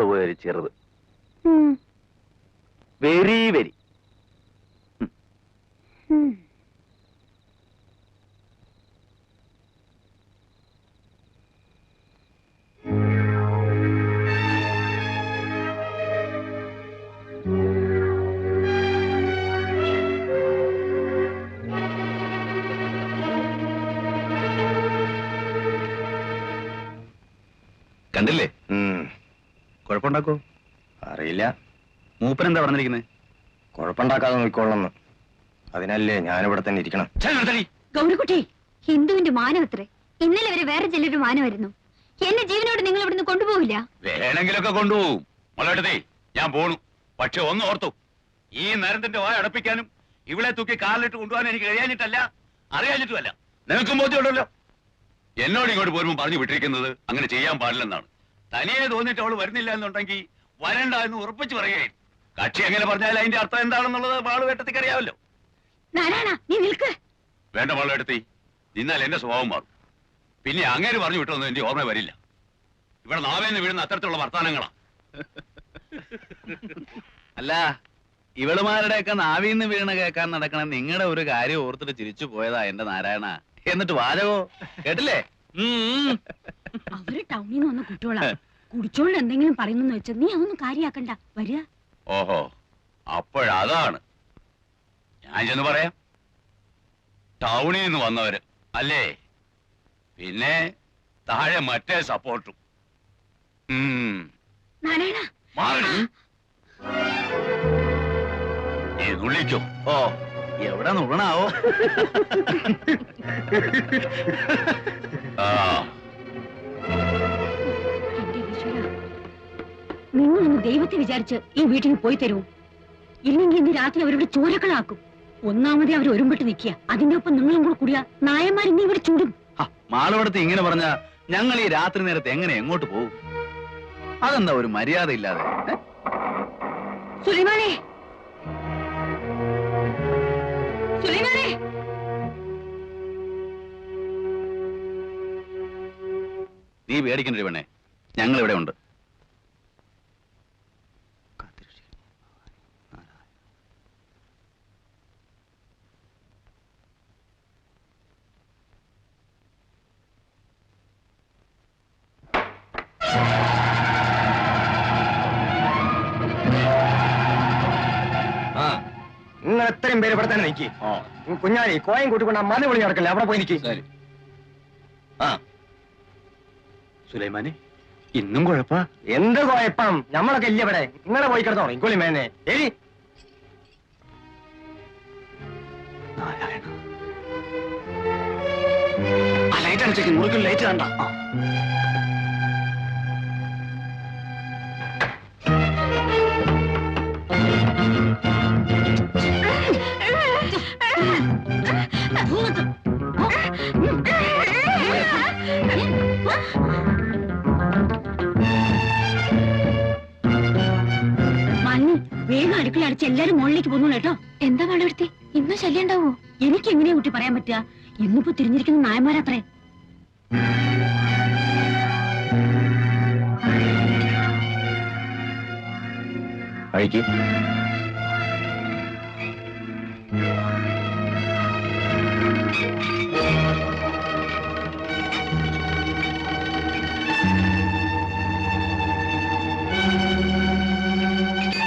മോൾ പോയ ചെറുത് വെരി കുഴപ്പമുണ്ടാക്കോ അറിയില്ല. മൂപ്പൻ എന്താ പറഞ്ഞിരിക്കുന്നത് കുഴപ്പമുണ്ടാക്കാതെ നോക്കിക്കൊള്ളണം അതിനല്ലേ ഞാനിവിടെ തന്നെ ഇരിക്കണം. ഗൗരിക്കുട്ടി ഹിന്ദുവിന്റെ മാനമത്രേ ഇന്നലെ വരെ വേറെ ചിലരുടെ മാനമായിരുന്നു. എന്നെ ജീവനോട് നിങ്ങൾ ഇവിടുന്ന് കൊണ്ടുപോകില്ല വേണമെങ്കിലൊക്കെ കൊണ്ടുപോകും ഞാൻ പോണു. പക്ഷെ ഒന്ന് ഓർത്തു. ഈ നരത്തിന്റെ വായ അടപ്പിക്കാനും ഇവിടെ തൂക്കി കാറിലിട്ട് കൊണ്ടുപോകാൻ എനിക്ക് കഴിയാനിട്ടല്ല അറിയാനിട്ടുമല്ല നിനക്കും ബോധ്യമുണ്ടല്ലോ. എന്നോട് ഇങ്ങോട്ട് പോരുമ്പോൾ പറഞ്ഞു വിട്ടിരിക്കുന്നത് അങ്ങനെ ചെയ്യാൻ പാടില്ലെന്നാണ്. തനിയെ തോന്നിയിട്ട് അവൾ വരുന്നില്ല എന്നുണ്ടെങ്കിൽ വരണ്ട എന്ന് ഉറപ്പിച്ചു പറയുകയും കക്ഷി എങ്ങനെ പറഞ്ഞാൽ അതിന്റെ അർത്ഥം എന്താണെന്നുള്ളത് വാളുവേട്ടത്തിക്ക് അറിയാമല്ലോ. നാരായണ നീ നിൽക്ക്. വേണ്ട വാളുവേട്ടത്തി നിന്നാൽ എന്റെ സ്വഭാവം മാറും. പിന്നെ അങ്ങനെ പറഞ്ഞു വിട്ടൊന്നും എന്റെ ഓർമ്മ വരില്ല. ഇവിടെ നാവേന്ന് വീഴുന്ന അത്തരത്തിലുള്ള വർത്താനങ്ങളാ അല്ല ഇവളുമാരുടെയൊക്കെ നാവിന്ന് വീണ് കേൾക്കാൻ നടക്കണ നിങ്ങളുടെ ഒരു കാര്യം ഓർത്തിട്ട് ചിരിച്ചു പോയതാ എന്റെ നാരായണ. എന്നിട്ട് വാചകോ? കേട്ടില്ലേ. അവർ ടൗണിൽ നിന്ന് വന്ന കുട്ടികളാ കുടിച്ചോണ്ട് എന്തെങ്കിലും പറയുന്നെന്ന് വെച്ചാൽ നീ അതൊന്നും കാര്യാക്കണ്ട. വരിക. ഓഹോ അപ്പോഴതാണ് ഞാൻ ചെന്ന് പറയാം. ടൗണിൽ നിന്ന് വന്നവര് അല്ലേ? പിന്നെ താഴെ മറ്റേ സപ്പോർട്ടും. നാരായണ. നുള്ളിക്കോ ഓ എവിടെ നുണാവോ ആ. നിങ്ങളൊന്ന് ദൈവത്തെ വിചാരിച്ച് ഈ വീട്ടിൽ പോയി തരൂ ഇല്ലെങ്കിൽ ഇന്ന് രാത്രി അവരുടെ ചോരക്കളാക്കും. ഒന്നാമതേ അവർ ഒരുമ്പിട്ട് നിൽക്കുക. അതിന്റെ ഒപ്പം നിങ്ങളും കൂടെ കൂടിയ നായന്മാർ ഇനി ഇവിടെ ചൂടും. മാളവടത്ത് ഇങ്ങനെ പറഞ്ഞ ഞങ്ങൾ ഈ രാത്രി നേരത്തെ എങ്ങനെ എങ്ങോട്ട് പോകും? അതെന്താ ഒരു മര്യാദ ഇല്ലാതെ? സുലൈമാനെ! സുലൈമാനെ! നീ പേടിക്കണ്ട പെണ്ണെ. ഞങ്ങൾ ഇവിടെ ഉണ്ട്. ഇവിടെ തന്നെ നിൽക്കി കുഞ്ഞാലി കോയം കൂട്ടിക്കൊണ്ട് മല വിളി നടക്കല്ലേ? അവിടെ പോയി നിൽക്കി ശരി. ആ. സുലൈമാനെ ഇന്നും കുഴപ്പ? എന്ത് കുഴപ്പം? നമ്മളൊക്കെ ഇല്ല ഇവിടെ. ഇങ്ങനെ പോയി കിടന്നോ ഇങ്കുളി മേനെ. എരി നാരായണ. ആ ലൈറ്റ് അടിച്ചേക്ക് ലൈറ്റ് കണ്ട മഞ്ഞ് വേഗം അടുക്കള അടിച്ച് എല്ലാരും മുകളിലേക്ക് പോകുന്നു കേട്ടോ. എന്താ പാടുപെടുത്തി ഇന്നും ശല്യം ഉണ്ടാവോ? എനിക്ക് എങ്ങനെയാ കുട്ടി പറയാൻ പറ്റുക? ഇന്നിപ്പോ തിരിഞ്ഞിരിക്കുന്ന നായന്മാരത്രേ. കഴിക്ക്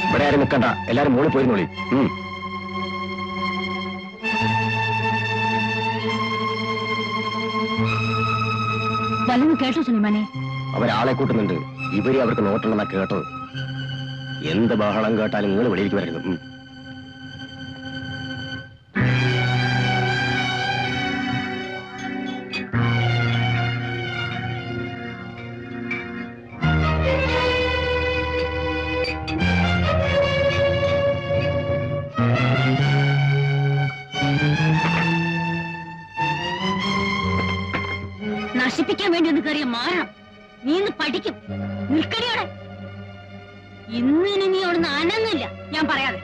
ഇവിടെ ആരും നിൽക്കണ്ട എല്ലാരും മുകളിൽ പോയിരുന്നോളി. വല്ലതും കേട്ടോ സുലൈമാനെ? അവരാളെ കൂട്ടുന്നുണ്ട്. ഇവരെ അവർക്ക് നോട്ടണമെന്നാ കേട്ടത്. എന്ത് ബഹളം കേട്ടാലും നിങ്ങൾ വെളിയിലേക്ക് വരരുത്. ഒന്ന് നീ ഇന്ന് പഠിക്കും. നിൽക്കടിയോടെ ഇന്നിനി നീ അവിടുന്ന് അനങ്ങില്ല ഞാൻ പറയാതെ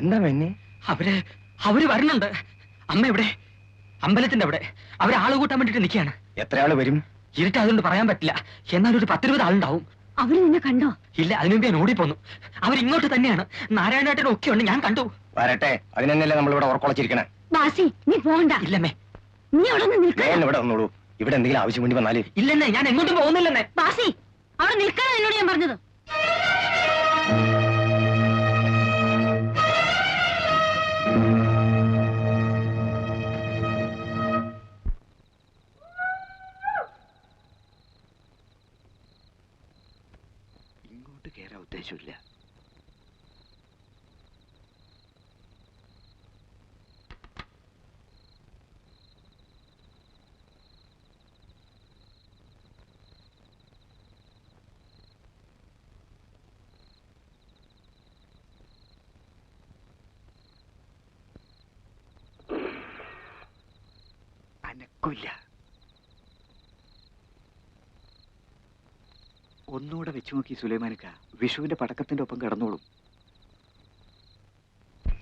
എന്താ പെന്നെ അവർ അവർ വരുന്നുണ്ട്. അമ്മ എവിടെ? അമ്പലത്തിന്റെ അവിടെ. അവർ ആൾ കൂട്ടാൻ വേണ്ടിട്ട് നിൽക്കുകയാണ്. എത്ര ആൾ വരും? ഇരുട്ട് അതുകൊണ്ട് പറയാൻ പറ്റില്ല. എന്നാൽ ഒരു പത്തിരുപത് ആളുണ്ടാവും. അവർ നിന്നെ കണ്ടോ? ഇല്ല അതിനു മുമ്പ് ഞാൻ ഓടിപ്പോന്നു. അവരിങ്ങോട്ട് തന്നെയാണ്. നാരായണേട്ടൻ ഒക്കെ ഉണ്ട്. ഞാൻ കണ്ടു. വരട്ടെ. അതിനെന്നല്ലേ നമ്മളിവിടെ ഉറക്കൊളച്ചിരിക്കണേ? ബാസി നീ പോണ്ട. ഇല്ലമ്മേ. നീ അവിടെ ഞാൻ ഇവിടെ വന്നോളൂ. ഇവിടെ എന്തെങ്കിലും ആവശ്യം വേണ്ടി വന്നാൽ. ഇല്ലെന്നേ ഞാൻ എങ്ങോട്ടും പോകുന്നില്ലെന്നേ. ബാസി അവിടെ നിൽക്കാൻ എന്നോട് ഞാൻ പറഞ്ഞത്? ഉദ്ദേശമില്ല അനക്കില്ല ഒന്നുകൂടെ വെച്ചു നോക്കി സുലൈമാനക്ക. വിഷുവിന്റെ പടക്കത്തിന്റെ ഒപ്പം കിടന്നോളും.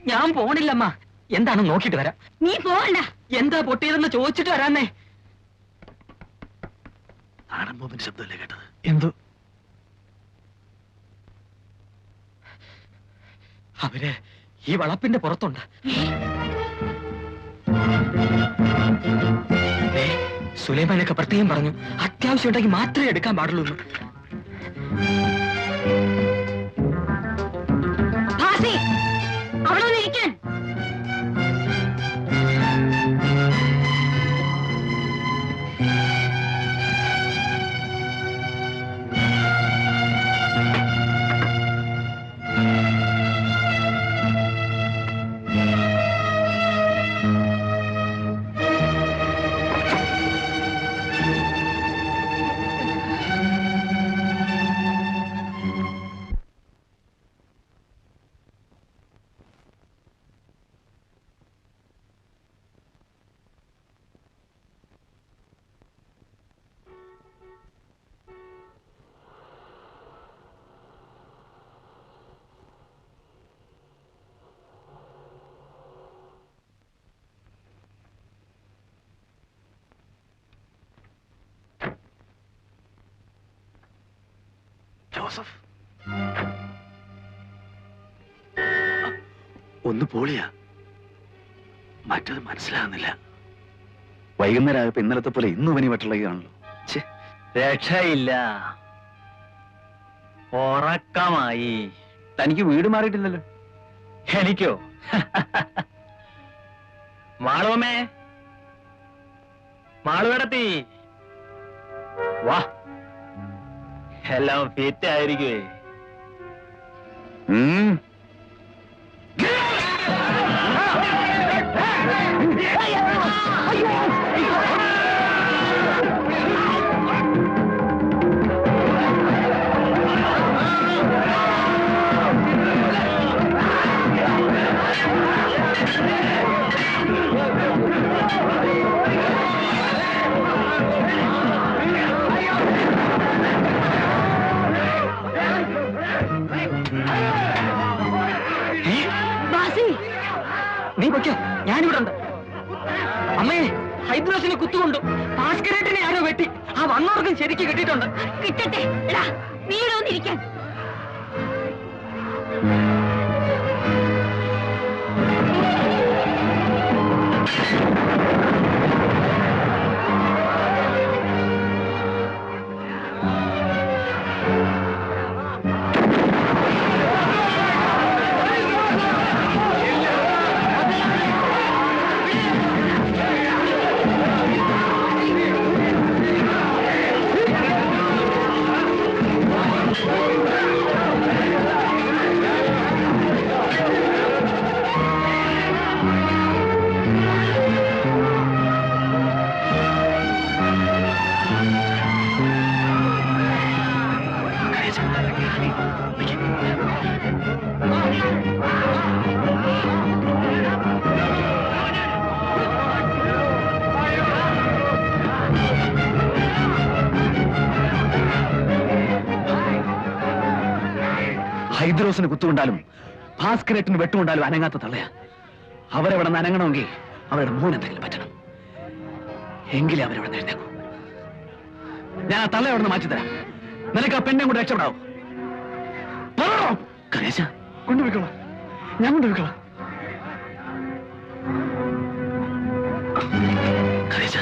ഞാൻ പോണില്ലമ്മ. എന്താണ് നോക്കിട്ട് വരാം? നീ പോകണ്ട എന്താ പൊട്ടിയതെന്ന് ചോദിച്ചിട്ട് വരാന്നേ. ആണമ്പോമിന്റെ ശബ്ദമല്ലേ കേട്ടത്? എന്തോ? അവർ ഈ വളപ്പിന്റെ പുറത്തുണ്ട്. സുലൈമാനൊക്കെ പ്രത്യേകം പറഞ്ഞു അത്യാവശ്യം ഉണ്ടെങ്കിൽ മാത്രമേ എടുക്കാൻ പാടുള്ളൂ Música ജോസഫ്. ഒന്ന് പോളിയാ. മറ്റത് മനസ്സിലാകുന്നില്ല. വൈകുന്നേരം ഇന്നലത്തെ പോലെ ഇന്നും പനി പറ്റുള്ളതാണല്ലോ രക്ഷയില്ല. ഉറക്കമായി. തനിക്ക് വീട് മാറിയിട്ടില്ലല്ലോ. എനിക്കോ? മാളുവമ്മേ. മാളുവടത്തി വാ. എല്ലാം ഫിറ്റ് ആയിരിക്കുവേ. നീ പൊക്കെ ഞാനിവിടെ ഉണ്ട്. അമ്മേ ഹൈദ്രോസിനെ കുത്തുകൊണ്ടു. ഭാസ്കരേട്ടിനെ ആരോ വെട്ടി. ആ വന്നവർക്കും ശരിക്ക് കിട്ടിയിട്ടുണ്ട്. കിട്ടട്ടെ. നീ ഇവിടെ ഹൈദ്രോസിന് കുത്തുകൊണ്ടാലും ഭാസ്കരേട്ടിന് വെട്ടുകൊണ്ടാലും അനങ്ങാത്ത തള്ളയാ. അവരവിടെ നിന്ന് അനങ്ങണമെങ്കിൽ അവരുടെ മോൻ എന്തെങ്കിലും പറ്റണം. എങ്കിലേ അവരവിടെ എഴുന്നേക്കൂ. ഞാൻ ആ തള്ള അവിടെ നിന്ന് മാറ്റിത്തരാം. നിനക്ക് ആ പെണ്ണെ കൂടെ രക്ഷപ്പെടാവും. കരേശ കൊണ്ടുപോയിക്കോളാം. ഞാൻ കൊണ്ടുപോയിക്കോളാം. കരേശ